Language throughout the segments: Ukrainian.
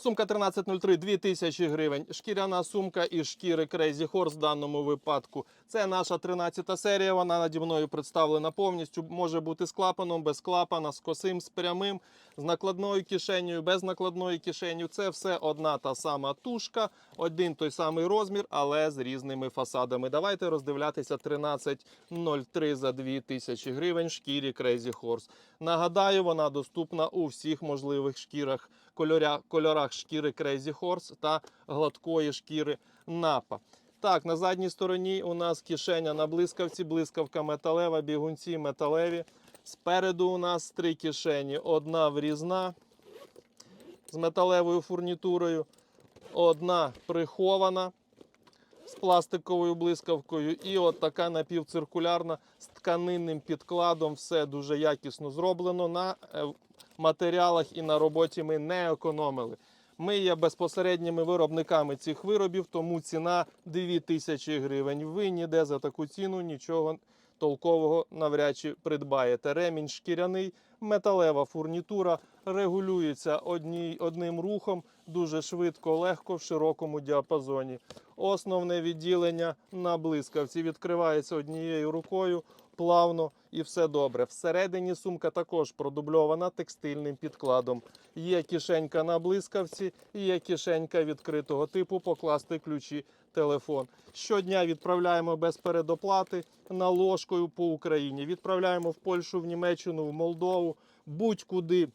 Сумка 1303 2000 гривень. Шкіряна сумка із шкіри Crazy Horse в даному випадку. Це наша 13 серія. Вона наді мною представлена повністю. Може бути з клапаном, без клапана, з косим, з прямим, з накладною кишенею, без накладної кишені. Це все одна та сама тушка, один той самий розмір, але з різними фасадами. Давайте роздивлятися 1303 за 2000 гривень шкірі Crazy Horse. Нагадаю, вона доступна у всіх можливих шкірах, кольоря, кольорах шкіри Crazy Horse та гладкої шкіри Напа. Так, на задній стороні у нас кишеня на блискавці, блискавка металева, бігунці металеві. Спереду у нас три кишені: одна врізна з металевою фурнітурою, одна прихована з пластиковою блискавкою, і от така напівциркулярна з тканинним підкладом. Все дуже якісно зроблено. На е, матеріалах і на роботі ми не економили. Ми є безпосередніми виробниками цих виробів, тому ціна 2000 гривень. Ви ніде за таку ціну нічого толкового навряд чи придбаєте. Ремінь шкіряний, металева фурнітура регулюється одні, одним рухом дуже швидко, легко в широкому діапазоні. Основне відділення на блискавці відкривається однією рукою плавно і все добре. Всередині сумка також продубльована текстильним підкладом. Є кишенька на блискавці, є кишенька відкритого типу покласти ключі, телефон. Щодня відправляємо без передоплати наложкою по Україні. Відправляємо в Польщу, в Німеччину, в Молдову, будь-куди.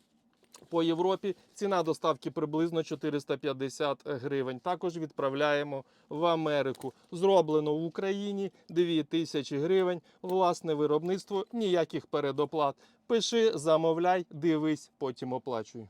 По Європі ціна доставки приблизно 450 гривень. Також відправляємо в Америку. Зроблено в Україні 2000 гривень. Власне виробництво, ніяких передоплат. Пиши, замовляй, дивись, потім оплачуй.